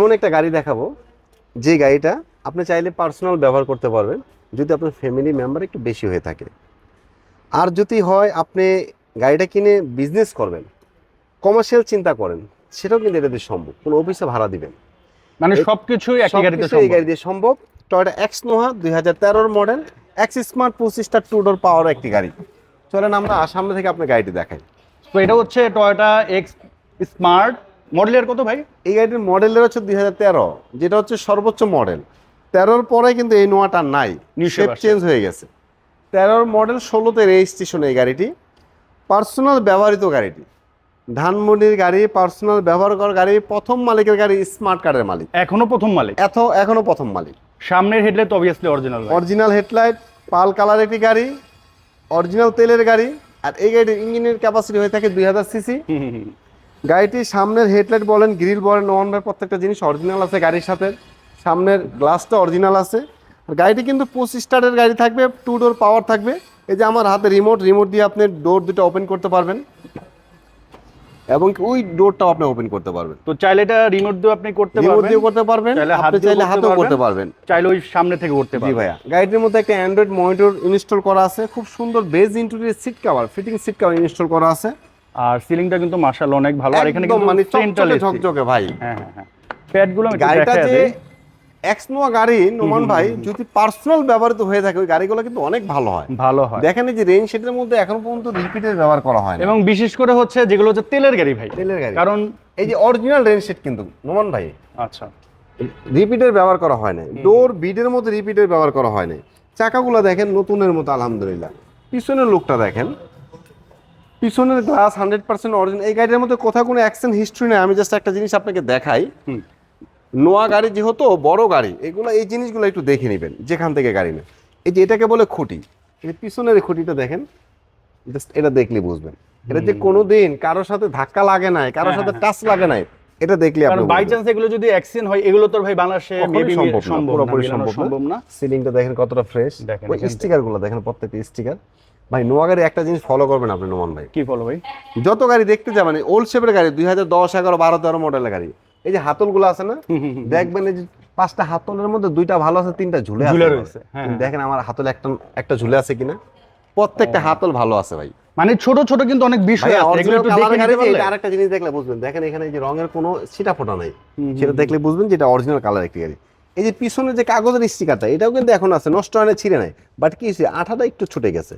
এমন একটা গাড়ি দেখাবো যে গাড়িটা আপনি চাইলে পার্সোনাল ব্যবহার করতে পারবেন যদি আপনার ফ্যামিলি মেম্বার একটু বেশি হয়ে থাকে। আর যদি হয় আপনি গাড়িটা কিনে বিজনেস করবেন কমার্শিয়াল চিন্তা করেন সেটাও কিন্তু এটা দিয়ে সম্ভব কোনো অফিসে ভাড়া দিবেন। মানে একই গাড়িতে এই গাড়ি দিয়ে সম্ভব। টয়টা এক্স নোহা দুই হাজার তেরোর মডেল এক্স স্মার্ট পঁচিশটা টু ডোর পাওয়ার একটি গাড়ি। চলেন আমরা সামনে থেকে আপনার গাড়িটি দেখাই। তো এটা হচ্ছে টয়োটা এক্স স্মার্ট মডেলের কত ভাই? এই গাড়িটির মডেলের হচ্ছে দুই হাজার তেরো যেটা হচ্ছে সর্বোচ্চ মডেল তেরোর পরে কিন্তু এই নোয়াটা নাই। শেপ চেঞ্জ হয়ে গেছে। তেরোর মডেল ষোলোতে রেজিস্ট্রেশন এই গাড়িটি। পার্সোনাল ব্যবহৃত গাড়িটি। ধানমন্ডির গাড়ি পার্সোনাল ব্যবহার করার গাড়ি প্রথম মালিকের গাড়ি স্মার্ট কার্ডের মালিক। এখনও প্রথম মালিক? এত এখনও প্রথম মালিক। সামনের headlight obviously original original headlight পাল কালার একটি গাড়ি অরিজিনাল তেলের গাড়ি আর এই গাড়িটির ইঞ্জিনের ক্যাপাসিটি হয়ে থাকে দুই হাজার সিসি। গাড়িটির সামনের হেডলাইট বলেন গ্রিল বলেন ওয়ান বাই প্রত্যেকটা জিনিস অরিজিনাল আছে গাড়ির সাথে। সামনের গ্লাসটা অরিজিনাল আছে। আর গাড়িটি কিন্তু পঁচিশ স্টারের গাড়ি থাকবে টু ডোর পাওয়ার থাকবে। এই যে আমার হাতে রিমোট রিমোট দিয়ে আপনি ডোর দুটো ওপেন করতে পারবেন। এবং ওই ডোরটাও আপনি ওপেন করতে পারবেন। তো চাইলে এটা রিমোট দিয়ে আপনি করতে রিমোট পারবেন। দিয়ে করতে পারবেন আপনি চাইলে হাতেও করতে পারবেন। চাইলে ওই সামনে থেকে করতে জি পারবেন। ভাইয়া গাড়িটির মধ্যে একটা অ্যান্ড্রয়েড মনিটর ইনস্টল করা আছে। খুব সুন্দর beige interior seat cover fitting seat cover install করা আছে। আর সিলিংটা কিন্তু মার্শাল অনেক ভালো। আর এখানে কিন্তু মানে সেন্ট্রাল ঝকঝকে ভাই। হ্যাঁ হ্যাঁ হ্যাঁ। প্যাডগুলো আমি গাড়িটা যে দিই। এক্স নোয়া গাড়ি নোমান ভাই যদি পার্সোনাল ব্যবহৃত হয়ে থাকে ওই গাড়িগুলো কিন্তু অনেক ভালো হয়। ভালো হয়। দেখেন যে মধ্যে এখনও পর্যন্ত রিপিটের ব্যবহার করা হয় এবং বিশেষ করে হচ্ছে যেগুলো হচ্ছে তেলের গাড়ি ভাই। তেলের গাড়ি। কারণ এই যে অরিজিনাল সেট কিন্তু নোমান ভাই। আচ্ছা। রিপিটের ব্যবহার করা হয় না ডোর বিডের মধ্যে রিপিটের ব্যবহার করা হয় না চাকাগুলো দেখেন নতুনের মতো আলহামদুলিল্লাহ। পিছনের লুকটা দেখেন। পিছনের গ্লাস হান্ড্রেড পার্সেন্ট অরিজিনাল এই গাড়ির মধ্যে কোথাও কোনো অ্যাকশন হিস্ট্রি নেই। আমি জাস্ট একটা জিনিস আপনাকে দেখাই। নোয়া গাড়ি যেহেতু বড় গাড়ি এগুলো এই জিনিসগুলো একটু দেখে নেবেন যেখান থেকে গাড়ি নেন এই যে এটাকে বলে খুঁটি। এই পিছনের খুঁটিটা দেখেন। জাস্ট এটা দেখলে বুঝবেন। এটা যে কোনো দিন কারোর সাথে ধাক্কা লাগে নাই কারোর সাথে টাচ লাগে নাই এটা দেখলে আপনি বাই চান্স এগুলো যদি অ্যাক্সিডেন্ট হয় এগুলো তো ভাই বাংলাদেশে মেবি সম্ভব পুরোপুরি সম্ভব না। সিলিংটা দেখেন কতটা ফ্রেশ ওই এখান থেকে। স্টিকারগুলো দেখেন প্রত্যেকটা স্টিকার ভাই নোয়া গাড়ি একটা জিনিস ফলো করবেন আপনি নোমান ভাই। কি বলো ভাই? যত গাড়ি দেখতে যাবেন ওল্ড শেপের গাড়ি দুই হাজার দশ এগারো বারো তেরো মডেলের গাড়ি। এই যে হাতলগুলো আছে না দেখবেন এই যে পাঁচটা হাতলের মধ্যে দুইটা ভালো আছে তিনটা ঝুলে আছে। হ্যাঁ, দেখেন আমার হাতলে একটা একটা ঝুলে আছে কিনা। প্রত্যেকটা হাতল ভালো আছে ভাই। মানে ছোট ছোট কিন্তু অনেক বিষয় আছে। এগুলো একটু দেখে নিতে পারলে? আরেকটা জিনিস দেখলে বুঝবেন। দেখেন এখানে এই যে রঙের কোনো ছিটা ফোটা নাই। সেটা দেখলে বুঝবেন যে এটা অরিজিনাল কালার একটি গাড়ি। এই যে পিছনে যে কাগজের স্টিকারটা এটাও কিন্তু এখন আছে। নষ্ট হয় না ছিঁড়ে নাই। বাট কি হয়েছে? আঠাটা একটু ছুটে গেছে।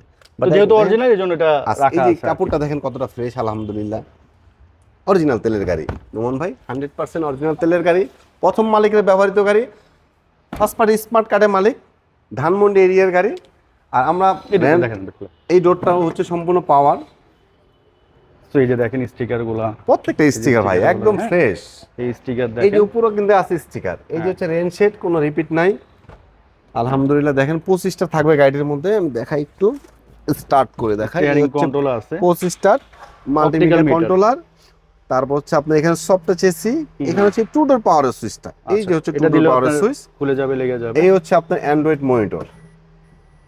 যেহেতু অরিজিনাল এই জন্য এটা রাখা এই যে কাপড়টা দেখেন কতটা ফ্রেশ আলহামদুলিল্লাহ। অরিজিনাল তেলের গাড়ি। নোমান ভাই হান্ড্রেড পার্সেন্ট অরিজিনাল তেলের গাড়ি। প্রথম মালিকের ব্যবহৃত গাড়ি। ফার্স্ট পার্টি স্মার্ট কার্ডের মালিক। ধানমন্ডি এরিয়ার গাড়ি। আর আমরা দেখেন এই ডোরটা হচ্ছে সম্পূর্ণ পাওয়ার তো এই যে দেখেন স্টিকারগুলা প্রত্যেকটা স্টিকার ভাই একদম হ্যাঁ। ফ্রেশ এই স্টিকার এই যে দেখেন। উপরও কিন্তু আছে স্টিকার এই যে হচ্ছে রেন শেড কোনো রিপিট নাই। আলহামদুলিল্লাহ দেখেন পঁচিশটা থাকবে গাড়ির মধ্যে। আমি দেখাই একটু স্টার্ট করে দেখাই। হচ্ছে আছে। পঁচিশটার meter। কন্ট্রোলার তারপর হচ্ছে আপনার এখানে সফটওয়্যার চেসি এখানে হচ্ছে টু ডোর পাওয়ারের সুইচটা এই যে হচ্ছে টু ডোর দিলে পাওয়ারের সুইচ খুলে যাবে লেগে যাবে। এই হচ্ছে আপনার অ্যান্ড্রয়েড মনিটর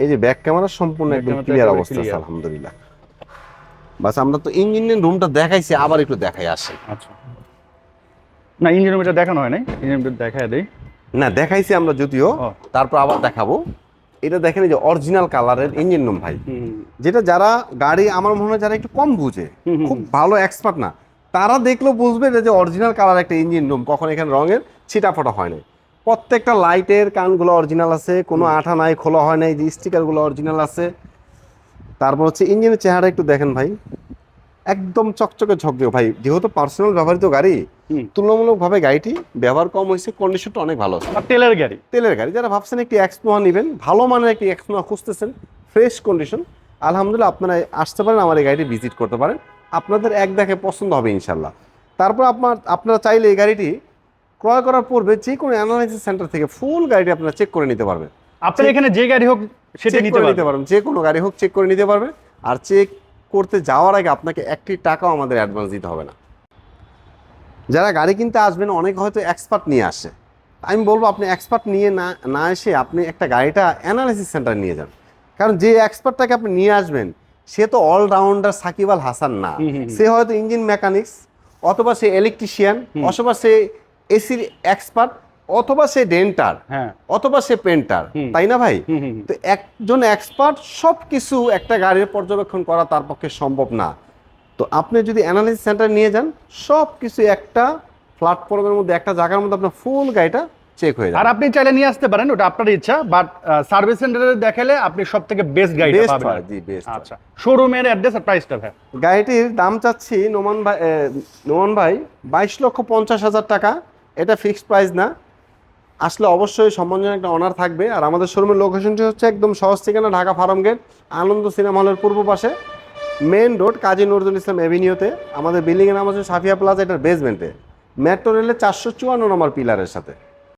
এই যে ব্যাক ক্যামেরা সম্পূর্ণ একদম ক্লিয়ার অবস্থা আছে আলহামদুলিল্লাহ। বাস আমরা তো ইঞ্জিনের রুমটা দেখাইছি আবার একটু দেখাই আসে। আচ্ছা। না ইঞ্জিন মিটার দেখানো হয় নাই। ইঞ্জিন মিটার দেখায় দেই। না দেখাইছি আমরা যদিও তারপর আবার দেখাবো। এটা দেখেন এই যে অরিজিনাল কালারের ইঞ্জিন রুম ভাই। যেটা যারা গাড়ি আমার মনে হয় যারা একটু কম বুঝে খুব ভালো এক্সপার্ট না তারা দেখলেও বুঝবে যে অরিজিনাল কালার একটা ইঞ্জিন রুম কখন এখানে রঙের ছিটা ফোটা হয় না প্রত্যেকটা লাইটের কানগুলো অরিজিনাল আছে কোনো আঠা নাই খোলা হয় নাই যে স্টিকারগুলো অরিজিনাল আছে। তারপর হচ্ছে ইঞ্জিনের চেহারা একটু দেখেন ভাই। একদম চকচকে ঝকঝকে। ভাই যেহেতু পার্সোনাল ব্যবহৃত গাড়ি। তুলনামূলকভাবে গাড়িটি ব্যবহার কম হয়েছে কন্ডিশনটা অনেক ভালো আছে। আর তেলের গাড়ি। তেলের গাড়ি যারা ভাবছেন একটি এক্সনোয়া নেবেন ভালো মানের একটি এক্সনোয়া খুঁজতেছেন ফ্রেশ কন্ডিশন আলহামদুলিল্লাহ আপনারা আসতে পারেন আমার এই গাড়িটি ভিজিট করতে পারেন। আপনাদের এক দেখে পছন্দ হবে ইনশাল্লাহ। তারপর আপনার আপনারা চাইলে এই গাড়িটি ক্রয় করার পূর্বে যে কোনো অ্যানালাইসিস সেন্টার থেকে ফুল গাড়িটি আপনারা চেক করে নিতে পারবেন। আপনার এখানে যে গাড়ি হোক সেটা নিতে পারবেন। নিতে পারবেন। যে কোনো গাড়ি হোক চেক করে নিতে পারবেন। আর চেক করতে যাওয়ার আগে আপনাকে একটি টাকাও আমাদের অ্যাডভান্স দিতে হবে না। যারা গাড়ি কিনতে আসবেন অনেক হয়তো এক্সপার্ট নিয়ে আসে। আমি বলব আপনি এক্সপার্ট নিয়ে না না এসে আপনি একটা গাড়িটা অ্যানালাইসিস সেন্টার নিয়ে যান। কারণ যে এক্সপার্টটাকে আপনি নিয়ে আসবেন সে তো অলরাউন্ডার সাকিব আল হাসান না। সে হয়তো ইঞ্জিন মেকানিক্স অথবা সে ইলেকট্রিশিয়ান অথবা সে এসির এক্সপার্ট অথবা সে ডেন্টার হ্যাঁ। অথবা সে পেন্টার তাই না ভাই। তো একজন এক্সপার্ট সব কিছু একটা গাড়ির পর্যবেক্ষণ করা তার পক্ষে সম্ভব না। তো আপনি যদি অ্যানালিসিস সেন্টার নিয়ে যান সব কিছু একটা প্ল্যাটফর্মের মধ্যে একটা জায়গার মধ্যে আপনার ফুল গাড়িটা চেক হয়ে আর আপনি চাইলে নিয়ে আসতে পারেন ওটা আপনার ইচ্ছা বাট সার্ভিস সেন্টারে দেখালে আপনি সব থেকে বেস্ট Best পাবেন জি, হয়। আচ্ছা শোরুমের অ্যাড্রেস আর প্রাইসটা ভাই? গাড়িটির দাম চাচ্ছি নোমান ভাই নোমান ভাই বাইশ লক্ষ পঞ্চাশ হাজার টাকা। এটা ফিক্সড প্রাইস না। আসলে অবশ্যই সম্মানজনক একটা অনার থাকবে। আর আমাদের শোরুমের লোকেশনটি হচ্ছে একদম সহজ ঠিকানা, Dhaka farm gate, Ananda cinema হলের পূর্ব পাশে। মেন রোড, কাজী নজরুল ইসলাম এভিনিউতে। আমাদের বিল্ডিংয়ের নাম হচ্ছে সাফিয়া প্লাজা, এটার বেসমেন্টে মেট্রো রেলের চারশো চুয়ান্ন নম্বর পিলারের সাথে।